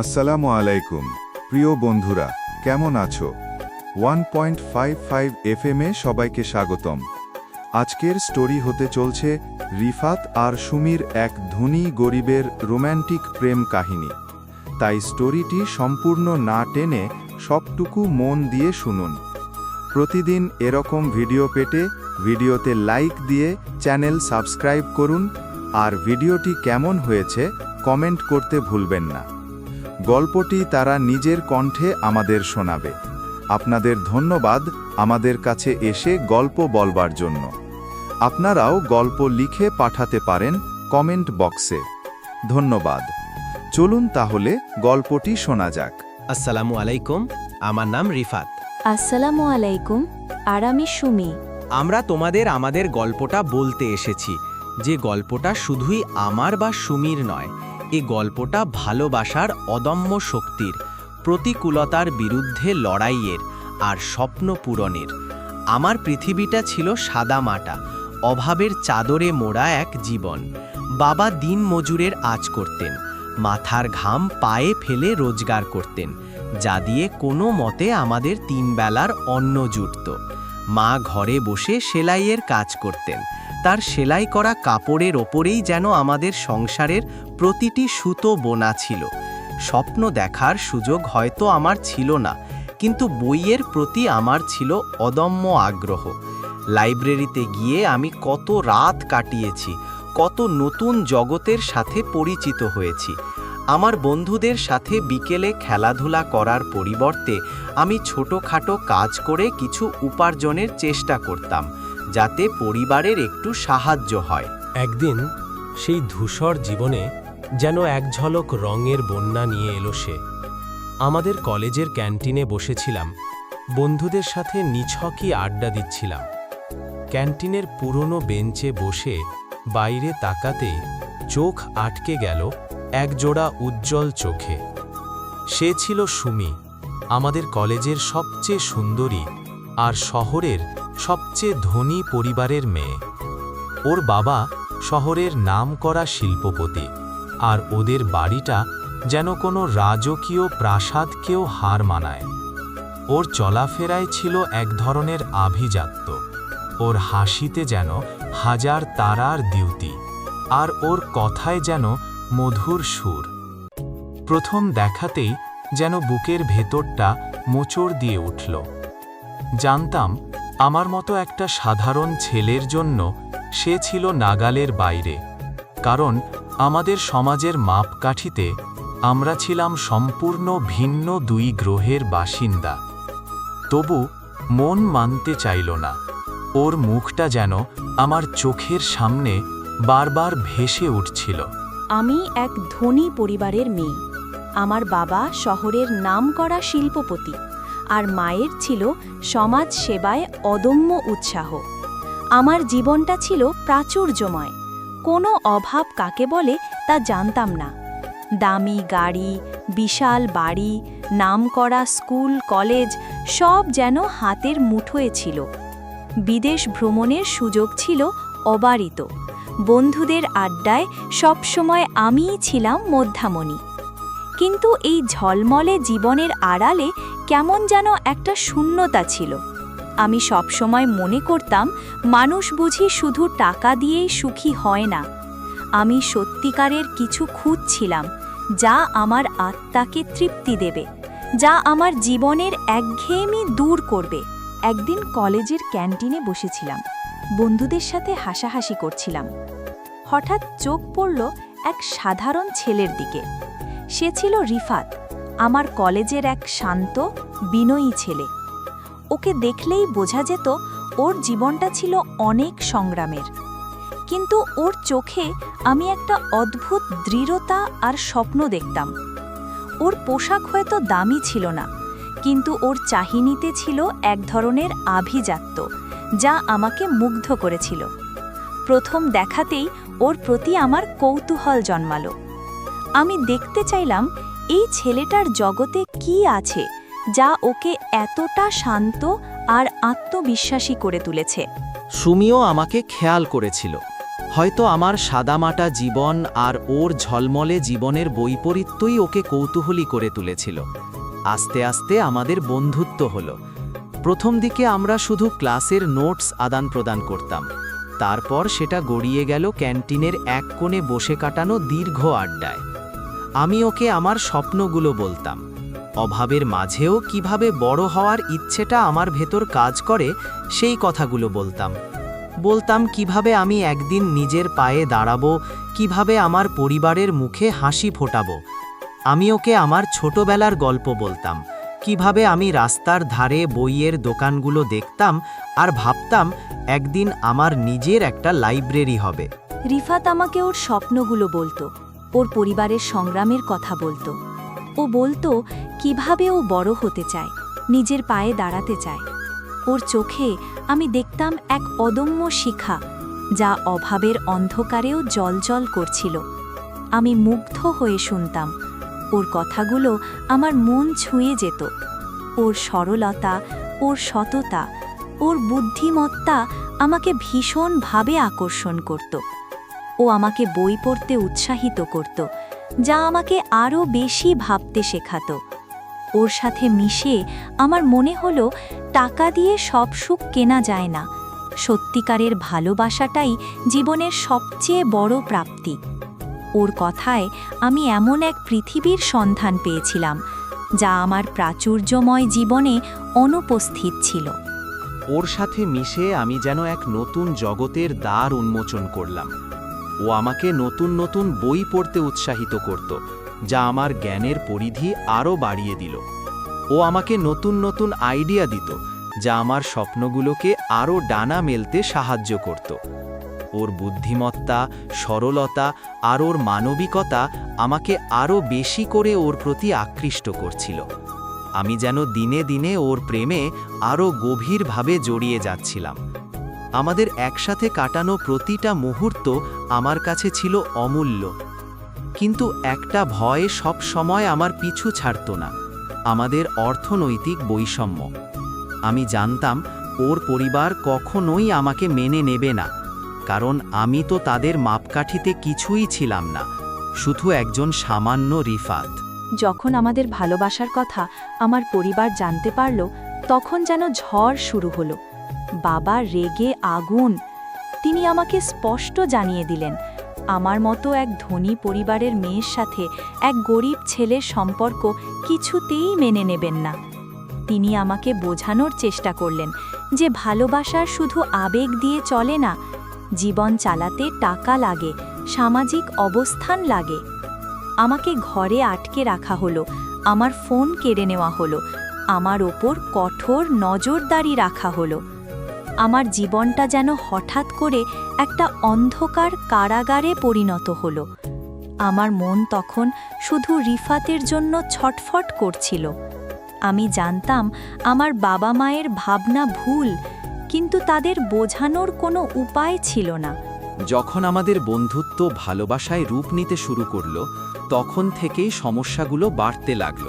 আসসালামু আলাইকুম, প্রিয় বন্ধুরা, কেমন আছো? ওয়ান পয়েন্ট ফাইভ ফাইভ এফএমে সবাইকে স্বাগতম। আজকের স্টোরি হতে চলছে রিফাত আর সুমির এক ধনী গরিবের রোম্যান্টিক প্রেম কাহিনী। তাই স্টোরিটি সম্পূর্ণ না টেনে সবটুকু মন দিয়ে শুনুন। প্রতিদিন এরকম ভিডিও পেতে ভিডিওতে লাইক দিয়ে চ্যানেল সাবস্ক্রাইব করুন আর ভিডিওটি কেমন হয়েছে কমেন্ট করতে ভুলবেন না। গল্পটি তারা নিজের কণ্ঠে আমাদের শোনাবে। আপনাদের ধন্যবাদ আমাদের কাছে এসে গল্প বলবার জন্য। আপনারাও গল্প লিখে পাঠাতে পারেন কমেন্ট বক্সে। ধন্যবাদ। চলুন তাহলে গল্পটি শোনা যাক। আসসালামু আলাইকুম আমার নাম রিফাত। আসসালামু আলাইকুম আর আমি সুমি। আমরা তোমাদের আমাদের গল্পটা বলতে এসেছি যে গল্পটা শুধুই আমার বা সুমির নয় এই গল্পটা ভালোবাসার অদম্য শক্তির, প্রতিকূলতার বিরুদ্ধে লড়াইয়ের আর স্বপ্ন পূরণের। আমার পৃথিবীটা ছিল সাদা মাটা, অভাবের চাদরে মোড়া এক জীবন। বাবা দিন মজুরের আজ করতেন, মাথার ঘাম পায়ে ফেলে রোজগার করতেন, যা দিয়ে কোনো মতে আমাদের তিনবেলার অন্ন জুটত। মা ঘরে বসে সেলাইয়ের কাজ করতেন, তার সেলাই করা কাপড়ের ওপরেই যেন আমাদের সংসারের প্রতিটি সুতো বোনা ছিল। স্বপ্ন দেখার সুযোগ হয়তো আমার ছিল না, কিন্তু বইয়ের প্রতি আমার ছিল অদম্য আগ্রহ। লাইব্রেরিতে গিয়ে আমি কত রাত কাটিয়েছি, কত নতুন জগতের সাথে পরিচিত হয়েছি। আমার বন্ধুদের সাথে বিকেলে খেলাধুলা করার পরিবর্তে আমি ছোটোখাটো কাজ করে কিছু উপার্জনের চেষ্টা করতাম, যাতে পরিবারের একটু সাহায্য হয়। একদিন সেই ধূসর জীবনে যেন এক ঝলক রঙের বন্যা নিয়ে এলো সে। আমাদের কলেজের ক্যান্টিনে বসেছিলাম। বন্ধুদের সাথে নিছকই আড্ডা দিচ্ছিলাম। ক্যান্টিনের পুরনো বেঞ্চে বসে বাইরে তাকাতে চোখ আটকে গেল একজোড়া উজ্জ্বল চোখে। সে ছিল সুমি, আমাদের কলেজের সবচেয়ে সুন্দরী আর শহরের সবচেয়ে ধনী পরিবারের মেয়ে। ওর বাবা শহরের নামকরা শিল্পপতি। আর ওদের বাড়িটা যেন কোনো রাজকীয় প্রাসাদকেও হার মানায়। ওর চলাফেরায় ছিল এক ধরনের আভিজাত্য। ওর হাসিতে যেন হাজার তারার দিউতি আর ওর কথায় যেন মধুর সুর। প্রথম দেখাতেই যেন বুকের ভেতরটা মোচড় দিয়ে উঠল। জানতাম, আমার মতো একটা সাধারণ ছেলের জন্য সে ছিল নাগালের বাইরে, কারণ আমাদের সমাজের মাপকাঠিতে আমরা ছিলাম সম্পূর্ণ ভিন্ন দুই গ্রহের বাসিন্দা। তবু মন মানতে চাইল না। ওর মুখটা যেন আমার চোখের সামনে বারবার ভেসে উঠছিল। আমি এক ধনী পরিবারের মেয়ে। আমার বাবা শহরের নামকরা শিল্পপতি আর মায়ের ছিল সমাজ সেবায় অদম্য উৎসাহ। আমার জীবনটা ছিল প্রাচুর্যময়। কোনো অভাব কাকে বলে তা জানতাম না। দামি গাড়ি, বিশাল বাড়ি, নামকরা স্কুল, কলেজ সব যেন হাতের মুঠোয় ছিল। বিদেশ ভ্রমণের সুযোগ ছিল অবারিত। বন্ধুদের আড্ডায় সবসময় আমিই ছিলাম মধ্যামণি কিন্তু এই ঝলমলে জীবনের আড়ালে কেমন যেন একটা শূন্যতা ছিল। আমি সবসময় মনে করতাম, মানুষ বুঝি শুধু টাকা দিয়েই সুখী হয় না। আমি সত্যিকারের কিছু খুঁজছিলাম, যা আমার আত্মাকে তৃপ্তি দেবে, যা আমার জীবনের একঘেয়েমি দূর করবে। একদিন কলেজের ক্যান্টিনে বসেছিলাম, বন্ধুদের সাথে হাসাহাসি করছিলাম। হঠাৎ চোখ পড়ল এক সাধারণ ছেলের দিকে। সে ছিল রিফাত, আমার কলেজের এক শান্ত, বিনয়ী ছেলে। ওকে দেখলেই বোঝা যেত ওর জীবনটা ছিল অনেক সংগ্রামের। কিন্তু ওর চোখে আমি একটা অদ্ভুত দৃঢ়তা আর স্বপ্ন দেখতাম। ওর পোশাক হয়তো দামি ছিল না, কিন্তু ওর চাহিনিতে ছিল এক ধরনের আভিজাত্য, যা আমাকে মুগ্ধ করেছিল। প্রথম দেখাতেই ওর প্রতি আমার কৌতূহল জন্মালো। আমি দেখতে চাইলাম, এই ছেলেটার জগতে কি আছে? যা ওকে এতটা শান্ত আর আত্মবিশ্বাসী করে তুলেছে। সুমিও আমাকে খেয়াল করেছিল। হয়তো আমার সাদামাটা জীবন আর ওর ঝলমলে জীবনের বৈপরীত্যই ওকে কৌতূহলী করে তুলেছিল। আস্তে আস্তে আমাদের বন্ধুত্ব হলো। প্রথম দিকে আমরা শুধু ক্লাসের নোটস আদান প্রদান করতাম। তারপর সেটা গড়িয়ে গেল ক্যান্টিনের এক কোণে বসে কাটানো দীর্ঘ আড্ডায়। আমি ওকে আমার স্বপ্নগুলো বলতাম। অভাবের মাঝেও কীভাবে বড় হওয়ার ইচ্ছেটা আমার ভেতর কাজ করে, সেই কথাগুলো বলতাম। বলতাম, কীভাবে আমি একদিন নিজের পায়ে দাঁড়াবো, কীভাবে আমার পরিবারের মুখে হাসি ফোটাবো। আমি ওকে আমার ছোটবেলার গল্প বলতাম। কীভাবে আমি রাস্তার ধারে বইয়ের দোকানগুলো দেখতাম আর ভাবতাম, একদিন আমার নিজের একটা লাইব্রেরি হবে। রিফাত আমাকে ওর স্বপ্নগুলো বলতো, ওর পরিবারের সংগ্রামের কথা বলতো। ও বলতো, কীভাবে ও বড় হতে চায়? নিজের পায়ে দাঁড়াতে চায়। ওর চোখে আমি দেখতাম এক অদম্য শিখা, যা অভাবের অন্ধকারেও জলজল করছিল। আমি মুগ্ধ হয়ে শুনতাম, ওর কথাগুলো আমার মন ছুঁয়ে যেত। ওর সরলতা, ওর সততা, ওর বুদ্ধিমত্তা আমাকে ভীষণভাবে আকর্ষণ করত। ও আমাকে বই পড়তে উৎসাহিত করত। যা আমাকে আরও বেশি ভাবতে শেখাতো। ওর সাথে মিশে আমার মনে হলো টাকা দিয়ে সব সুখ কেনা যায় না। সত্যিকারের ভালোবাসাটাই জীবনের সবচেয়ে বড় প্রাপ্তি। ওর কথায় আমি এমন এক পৃথিবীর সন্ধান পেয়েছিলাম, যা আমার প্রাচুর্যময় জীবনে অনুপস্থিত ছিল। ওর সাথে মিশে আমি যেন এক নতুন জগতের দ্বার উন্মোচন করলাম। ও আমাকে নতুন নতুন বই পড়তে উৎসাহিত করত, যা আমার জ্ঞানের পরিধি আরও বাড়িয়ে দিল। ও আমাকে নতুন নতুন আইডিয়া দিত, যা আমার স্বপ্নগুলোকে আরও ডানা মেলতে সাহায্য করত। ওর বুদ্ধিমত্তা, সরলতা আর ওর মানবিকতা আমাকে আরও বেশি করে ওর প্রতি আকৃষ্ট করছিল। আমি যেন দিনে দিনে ওর প্রেমে আরও গভীরভাবে জড়িয়ে যাচ্ছিলাম। আমাদের একসাথে কাটানো প্রতিটা মুহূর্ত আমার কাছে ছিল অমূল্য। কিন্তু একটা ভয়ে সব সময় আমার পিছু ছাড়ত না। আমাদের অর্থনৈতিক বৈষম্য। আমি জানতাম, ওর পরিবার কখনোই আমাকে মেনে নেবে না। কারণ আমি তো তাদের মাপকাঠিতে কিছুই ছিলাম না। শুধু একজন সামান্য রিফাত। যখন আমাদের ভালোবাসার কথা আমার পরিবার জানতে পারল, তখন যেন ঝড় শুরু হলো। বাবা রেগে আগুন। তিনি আমাকে স্পষ্ট জানিয়ে দিলেন, আমার মতো এক ধনী পরিবারের মেয়ের সাথে এক গরিব ছেলের সম্পর্ক কিছুতেই মেনে নেবেন না। তিনি আমাকে বোঝানোর চেষ্টা করলেন যে ভালোবাসার শুধু আবেগ দিয়ে চলে না, জীবন চালাতে টাকা লাগে, সামাজিক অবস্থান লাগে। আমাকে ঘরে আটকে রাখা হলো, আমার ফোন কেড়ে নেওয়া হলো, আমার ওপর কঠোর নজরদারি রাখা হলো। আমার জীবনটা যেন হঠাৎ করে একটা অন্ধকার কারাগারে পরিণত হলো। আমার মন তখন শুধু রিফাতের জন্য ছটফট করছিল। আমি জানতাম আমার বাবা মায়ের ভাবনা ভুল, কিন্তু তাদের বোঝানোর কোনো উপায় ছিল না। যখন আমাদের বন্ধুত্ব ভালোবাসায় রূপ নিতে শুরু করল, তখন থেকেই সমস্যাগুলো বাড়তে লাগল।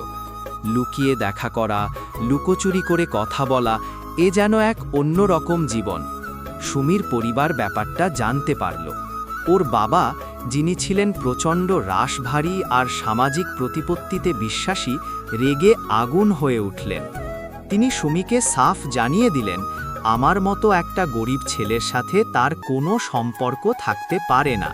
লুকিয়ে দেখা করা, লুকোচুরি করে কথা বলা এ যেন এক অন্য রকম জীবন। সুমির পরিবার ব্যাপারটা জানতে পারল। ওর বাবা, যিনি ছিলেন প্রচণ্ড রাশভারী আর সামাজিক প্রতিপত্তিতে বিশ্বাসী, রেগে আগুন হয়ে উঠলেন। তিনি সুমিকে সাফ জানিয়ে দিলেন, আমার মতো একটা গরিব ছেলের সাথে তার কোনো সম্পর্ক থাকতে পারে না।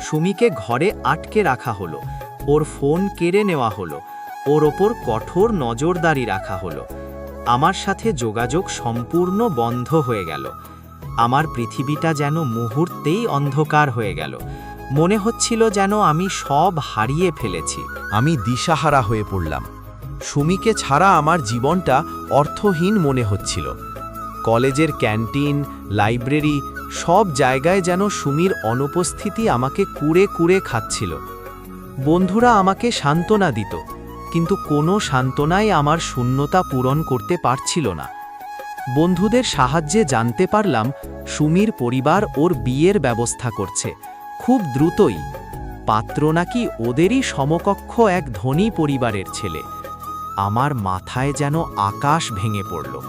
সুমিকে ঘরে আটকে রাখা হলো। ওর ফোন কেড়ে নেওয়া হলো। ওর ওপর কঠোর নজরদারি রাখা হলো। আমার সাথে যোগাযোগ সম্পূর্ণ বন্ধ হয়ে গেল। আমার পৃথিবীটা যেন মুহূর্তেই অন্ধকার হয়ে গেল। মনে হচ্ছিল যেন আমি সব হারিয়ে ফেলেছি। আমি দিশাহারা হয়ে পড়লাম। সুমিকে ছাড়া আমার জীবনটা অর্থহীন মনে হচ্ছিল। কলেজের ক্যান্টিন, লাইব্রেরি, সব জায়গায় যেন সুমির অনুপস্থিতি আমাকে কুড়ে কুড়ে খাচ্ছিল। বন্ধুরা আমাকে সান্ত্বনা দিত। কিন্তু কোনো সান্ত্বনাই আমার শূন্যতা পূরণ করতে পারছিল না। বন্ধুদের সাহায্যে জানতে পারলাম, সুমির পরিবার ওর বিয়ের ব্যবস্থা করছে। খুব দ্রুতই। পাত্র নাকি ওদেরই সমকক্ষ এক ধনী পরিবারের ছেলে। আমার মাথায় যেন আকাশ ভেঙে পড়ল।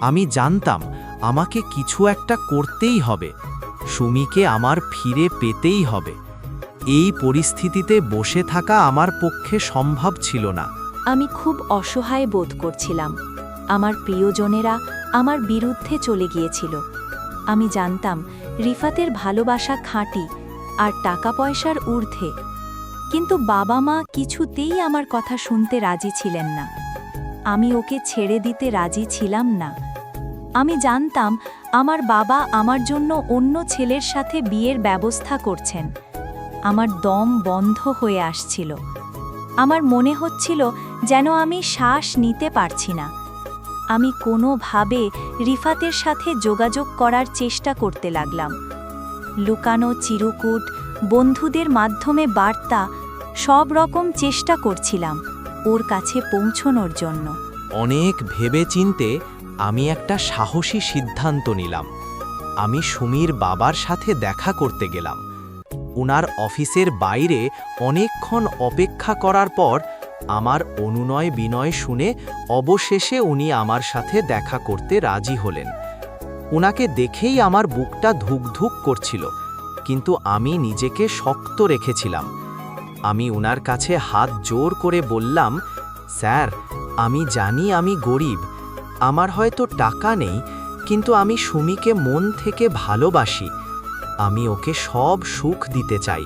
আমি জানতাম, আমাকে কিছু একটা করতেই হবে। সুমিকে আমার ফিরে পেতেই হবে। এই পরিস্থিতিতে বসে থাকা আমার পক্ষে সম্ভব ছিল না। আমি খুব অসহায় বোধ করছিলাম। আমার প্রিয়জনেরা আমার বিরুদ্ধে চলে গিয়েছিল। আমি জানতাম, রিফাতের ভালোবাসা খাঁটি আর টাকা পয়সার ঊর্ধ্বে। কিন্তু বাবা মা কিছুতেই আমার কথা শুনতে রাজি ছিলেন না। আমি ওকে ছেড়ে দিতে রাজি ছিলাম না। আমি জানতাম, আমার বাবা আমার জন্য অন্য ছেলের সাথে বিয়ের ব্যবস্থা করছেন। আমার দম বন্ধ হয়ে আসছিল। আমার মনে হচ্ছিল যেন আমি শ্বাস নিতে পারছি না। আমি কোনোভাবে রিফাতের সাথে যোগাযোগ করার চেষ্টা করতে লাগলাম। লুকানো চিরকুট, বন্ধুদের মাধ্যমে বার্তা, সব রকম চেষ্টা করছিলাম ওর কাছে পৌঁছনোর জন্য। অনেক ভেবে চিনতে আমি একটা সাহসী সিদ্ধান্ত নিলাম। আমি সুমির বাবার সাথে দেখা করতে গেলাম। উনার অফিসের বাইরে অনেকক্ষণ অপেক্ষা করার পর আমার অনুনয় বিনয় শুনে অবশেষে উনি আমার সাথে দেখা করতে রাজি হলেন। ওনাকে দেখেই আমার বুকটা ধুকধুক করছিল, কিন্তু আমি নিজেকে শক্ত রেখেছিলাম। আমি উনার কাছে হাত জোর করে বললাম, স্যার, আমি জানি আমি গরিব, আমার হয়তো টাকা নেই, কিন্তু আমি সুমিকে মন থেকে ভালোবাসি আমি ওকে সব সুখ দিতে চাই,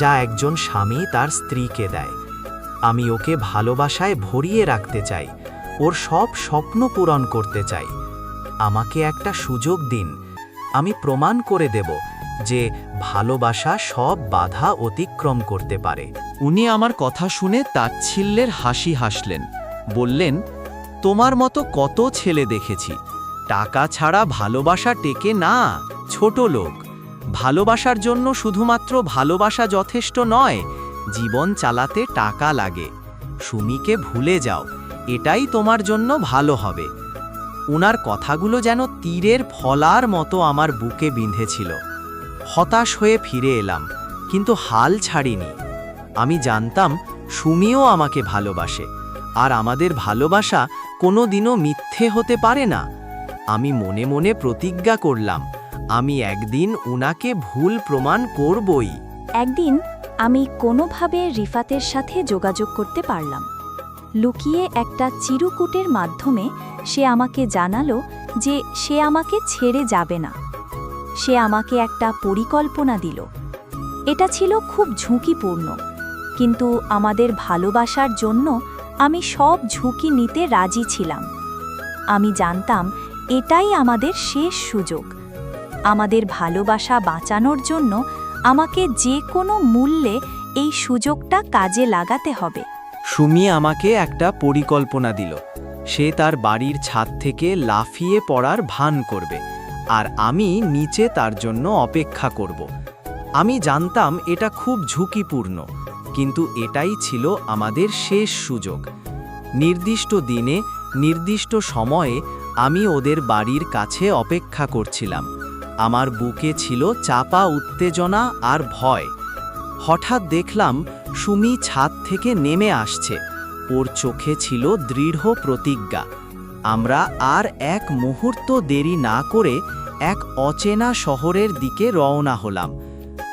যা একজন স্বামী তার স্ত্রীকে দেয়। আমি ওকে ভালোবাসায় ভরিয়ে রাখতে চাই, ওর সব স্বপ্ন পূরণ করতে চাই। আমাকে একটা সুযোগ দিন, আমি প্রমাণ করে দেব যে ভালোবাসা সব বাধা অতিক্রম করতে পারে। উনি আমার কথা শুনে তাচ্ছিল্যের হাসি হাসলেন, বললেন, তোমার মতো কত ছেলে দেখেছি, টাকা ছাড়া ভালোবাসা টেকে না, ছোট লোক। ভালোবাসার জন্য শুধুমাত্র ভালোবাসা যথেষ্ট নয়, জীবন চালাতে টাকা লাগে। সুমিকে ভুলে যাও, এটাই তোমার জন্য ভালো হবে। উনার কথাগুলো যেন তীরের ফলার মতো আমার বুকে বিঁধেছিল। হতাশ হয়ে ফিরে এলাম, কিন্তু হাল ছাড়িনি। আমি জানতাম, সুমিও আমাকে ভালোবাসে, আর আমাদের ভালোবাসা কোনো দিনও মিথ্যে হতে পারে না। আমি মনে মনে প্রতিজ্ঞা করলাম আমি একদিন উনাকে ভুল প্রমাণ করবই। একদিন আমি কোনোভাবে রিফাতের সাথে যোগাযোগ করতে পারলাম। লুকিয়ে একটা চিরুকুটের মাধ্যমে সে আমাকে জানালো যে সে আমাকে ছেড়ে যাবে না। সে আমাকে একটা পরিকল্পনা দিল। এটা ছিল খুব ঝুঁকিপূর্ণ, কিন্তু আমাদের ভালোবাসার জন্য আমি সব ঝুঁকি নিতে রাজি ছিলাম। আমি জানতাম এটাই আমাদের শেষ সুযোগ। আমাদের ভালোবাসা বাঁচানোর জন্য আমাকে যে কোনো মূল্যে এই সুযোগটা কাজে লাগাতে হবে। সুমি আমাকে একটা পরিকল্পনা দিল। সে তার বাড়ির ছাদ থেকে লাফিয়ে পড়ার ভান করবে আর আমি নিচে তার জন্য অপেক্ষা করব। আমি জানতাম এটা খুব ঝুঁকিপূর্ণ, কিন্তু এটাই ছিল আমাদের শেষ সুযোগ। নির্দিষ্ট দিনে, নির্দিষ্ট সময়ে আমি ওদের বাড়ির কাছে অপেক্ষা করছিলাম। আমার বুকে ছিল চাপা উত্তেজনা আর ভয়। হঠাৎ দেখলাম সুমি ছাদ থেকে নেমে আসছে। ওর চোখে ছিল দৃঢ় প্রতিজ্ঞা। আমরা আর এক মুহূর্ত দেরি না করে এক অচেনা শহরের দিকে রওনা হলাম।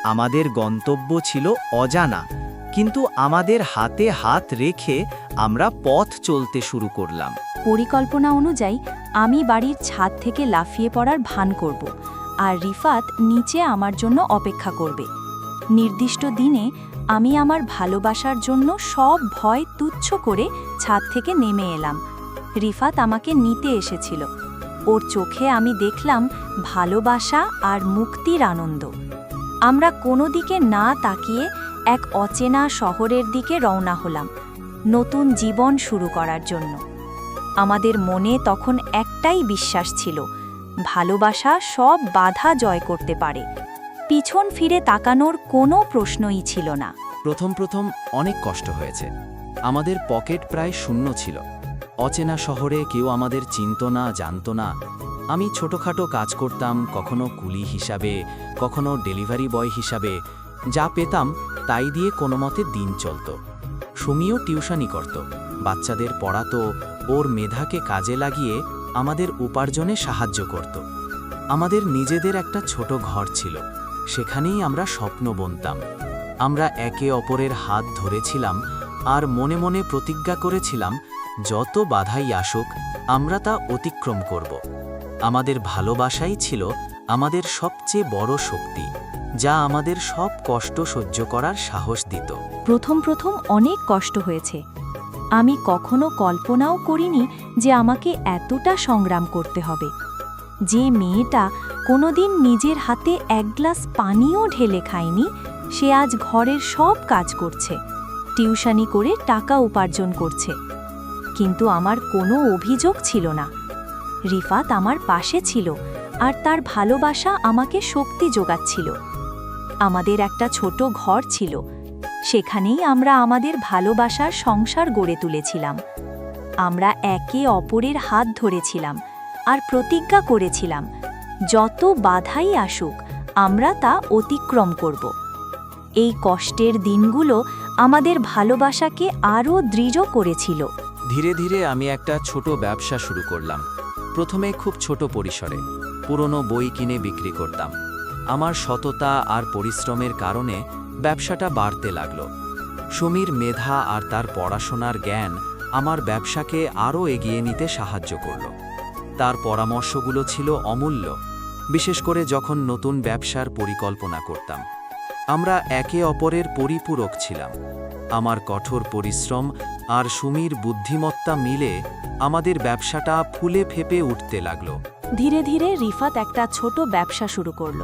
আমাদের গন্তব্য ছিল অজানা, কিন্তু আমাদের হাতে হাত রেখে আমরা পথ চলতে শুরু করলাম। পরিকল্পনা অনুযায়ী আমি বাড়ির ছাদ থেকে লাফিয়ে পড়ার ভান করব। আর রিফাত নিচে আমার জন্য অপেক্ষা করবে। নির্দিষ্ট দিনে আমি আমার ভালোবাসার জন্য সব ভয় তুচ্ছ করে ছাদ থেকে নেমে এলাম। রিফাত আমাকে নিতে এসেছিল। ওর চোখে আমি দেখলাম ভালোবাসা আর মুক্তির আনন্দ। আমরা কোনো দিকে না তাকিয়ে এক অচেনা শহরের দিকে রওনা হলাম, নতুন জীবন শুরু করার জন্য। আমাদের মনে তখন একটাই বিশ্বাস ছিল ভালোবাসা সব বাধা জয় করতে পারে। পিছন ফিরে তাকানোর কোনো প্রশ্নই ছিল না। প্রথম প্রথম অনেক কষ্ট হয়েছে। আমাদের পকেট প্রায় শূন্য ছিল। অচেনা শহরে কেউ আমাদের চিনত না, জানত না। আমি ছোটখাটো কাজ করতাম, কখনো কুলি হিসাবে, কখনো ডেলিভারি বয় হিসাবে। যা পেতাম, তাই দিয়ে কোনো মতে দিন চলত। সুমিও টিউশনি করত। বাচ্চাদের পড়াতো, ওর মেধাকে কাজে লাগিয়ে আমাদের উপার্জনে সাহায্য করত। আমাদের নিজেদের একটা ছোট ঘর ছিল। সেখানেই আমরা স্বপ্ন বুনতাম। আমরা একে অপরের হাত ধরেছিলাম আর মনে মনে প্রতিজ্ঞা করেছিলাম, যত বাধাই আসুক, আমরা তা অতিক্রম করব। আমাদের ভালোবাসাই ছিল আমাদের সবচেয়ে বড় শক্তি, যা আমাদের সব কষ্ট সহ্য করার সাহস দিত। প্রথম প্রথম অনেক কষ্ট হয়েছে। আমি কখনো কল্পনাও করিনি যে আমাকে এতটা সংগ্রাম করতে হবে। যে মেয়েটা কোনোদিন নিজের হাতে এক গ্লাস পানিও ঢেলে খায়নি, সে আজ ঘরের সব কাজ করছে, টিউশানি করে টাকা উপার্জন করছে। কিন্তু আমার কোনো অভিযোগ ছিল না। রিফাত আমার পাশে ছিল আর তার ভালোবাসা আমাকে শক্তি যোগাচ্ছিল। আমাদের একটা ছোট ঘর ছিল। সেখানেই আমরা আমাদের ভালোবাসার সংসার গড়ে তুলেছিলাম। আমরা একে অপরের হাত ধরেছিলাম আর প্রতিজ্ঞা করেছিলাম, যত বাধাই আসুক, আমরা তা অতিক্রম করব। এই কষ্টের দিনগুলো আমাদের ভালোবাসাকে আরও দৃঢ় করেছিল। ধীরে ধীরে আমি একটা ছোট ব্যবসা শুরু করলাম, প্রথমে খুব ছোট পরিসরে। পুরনো বই কিনে বিক্রি করতাম। আমার সততা আর পরিশ্রমের কারণে ব্যবসাটা বাড়তে লাগল। সুমির মেধা আর তার পড়াশোনার জ্ঞান আমার ব্যবসাকে আরও এগিয়ে নিতে সাহায্য করল। তার পরামর্শগুলো ছিল অমূল্য, বিশেষ করে যখন নতুন ব্যবসার পরিকল্পনা করতাম। আমরা একে অপরের পরিপূরক ছিলাম। আমার কঠোর পরিশ্রম আর সুমির বুদ্ধিমত্তা মিলে আমাদের ব্যবসাটা ফুলে ফেপে উঠতে লাগল। ধীরে ধীরে রিফাত একটা ছোট ব্যবসা শুরু করল।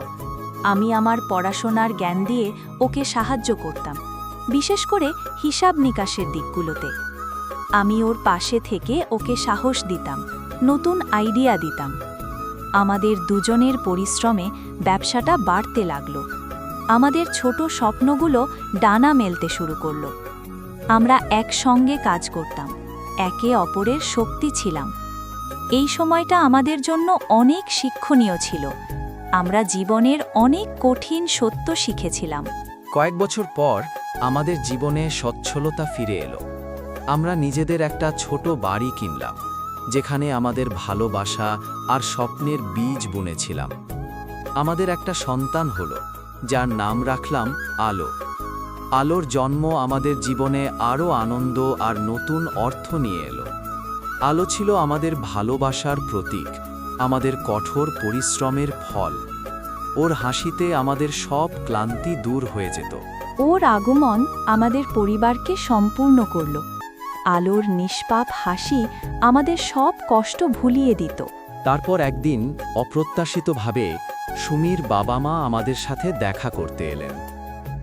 আমি আমার পড়াশোনার জ্ঞান দিয়ে ওকে সাহায্য করতাম, বিশেষ করে হিসাব নিকাশের দিকগুলোতে। আমি ওর পাশে থেকে ওকে সাহস দিতাম, নতুন আইডিয়া দিতাম। আমাদের দুজনের পরিশ্রমে ব্যবসাটা বাড়তে লাগল। আমাদের ছোট স্বপ্নগুলো ডানা মেলতে শুরু করল। আমরা একসঙ্গে কাজ করতাম, একে অপরের শক্তি ছিলাম। এই সময়টা আমাদের জন্য অনেক শিক্ষণীয় ছিল। আমরা জীবনের অনেক কঠিন সত্য শিখেছিলাম। কয়েক বছর পর আমাদের জীবনে সচ্ছলতা ফিরে এলো। আমরা নিজেদের একটা ছোট বাড়ি কিনলাম, যেখানে আমাদের ভালোবাসা আর স্বপ্নের বীজ বুনেছিলাম। আমাদের একটা সন্তান হলো, যার নাম রাখলাম আলো। আলোর জন্ম আমাদের জীবনে আরও আনন্দ আর নতুন অর্থ নিয়ে এলো। আলো ছিল আমাদের ভালোবাসার প্রতীক আমাদের কঠোর পরিশ্রমের ফল। ওর হাসিতে আমাদের সব ক্লান্তি দূর হয়ে যেত। ওর আগমন আমাদের পরিবারকে সম্পূর্ণ করল। আলোর নিষ্পাপ হাসি আমাদের সব কষ্ট ভুলিয়ে দিত। তারপর একদিন অপ্রত্যাশিতভাবে সুমির বাবা মা আমাদের সাথে দেখা করতে এলেন।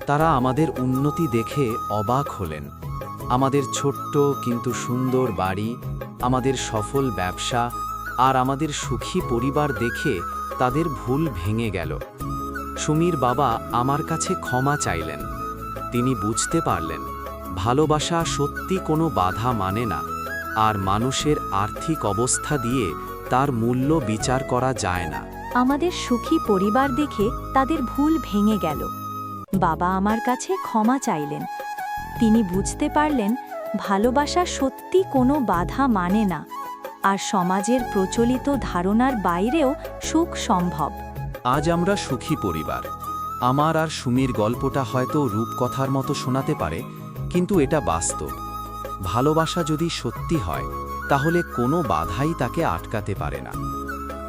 তারা আমাদের উন্নতি দেখে অবাক হলেন। আমাদের ছোট্ট কিন্তু সুন্দর বাড়ি আমাদের সফল ব্যবসা আর আমাদের সুখী পরিবার দেখে তাদের ভুল ভেঙে গেল। সুমির বাবা আমার কাছে ক্ষমা চাইলেন। তিনি বুঝতে পারলেন, ভালোবাসা সত্যি কোনো বাধা মানে না, আর মানুষের আর্থিক অবস্থা দিয়ে তার মূল্য বিচার করা যায় না। আমাদের সুখী পরিবার দেখে তাদের ভুল ভেঙে গেল। বাবা আমার কাছে ক্ষমা চাইলেন। তিনি বুঝতে পারলেন, ভালোবাসা সত্যি কোনো বাধা মানে না। আর সমাজের প্রচলিত ধারণার বাইরেও সুখ সম্ভব। আজ আমরা সুখী পরিবার। আমার আর সুমির গল্পটা হয়তো রূপকথার মতো শোনাতে পারে, কিন্তু এটা বাস্তব। ভালোবাসা যদি সত্যি হয়, তাহলে কোনো বাধাই তাকে আটকাতে পারে না।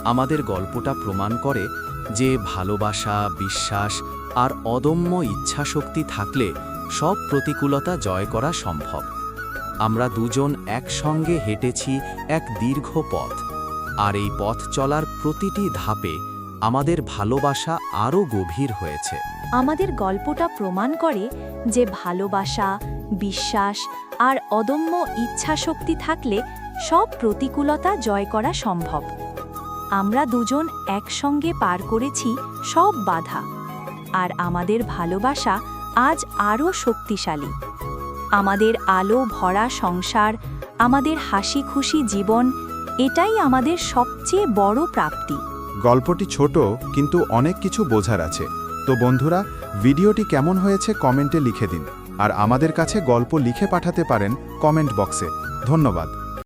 আমাদের গল্পটা প্রমাণ করে যে ভালোবাসা, বিশ্বাস আর অদম্য ইচ্ছাশক্তি থাকলে সব প্রতিকূলতা জয় করা সম্ভব। আমরা দুজন একসঙ্গে হেঁটেছি এক দীর্ঘ পথ। আর এই পথ চলার প্রতিটি ধাপে আমাদের ভালোবাসা আরও গভীর হয়েছে। আমাদের গল্পটা প্রমাণ করে যে ভালোবাসা, বিশ্বাস আর অদম্য ইচ্ছাশক্তি থাকলে সব প্রতিকূলতা জয় করা সম্ভব। আমরা দুজন একসঙ্গে পার করেছি সব বাধা। আর আমাদের ভালোবাসা আজ আরও শক্তিশালী। আমাদের আলো ভরা সংসার, আমাদের হাসি খুশি জীবন, এটাই আমাদের সবচেয়ে বড় প্রাপ্তি। গল্পটি ছোট, কিন্তু অনেক কিছু বোঝার আছে। তো বন্ধুরা, ভিডিওটি কেমন হয়েছে কমেন্টে লিখে দিন। আর আমাদের কাছে গল্প লিখে পাঠাতে পারেন কমেন্ট বক্সে। ধন্যবাদ।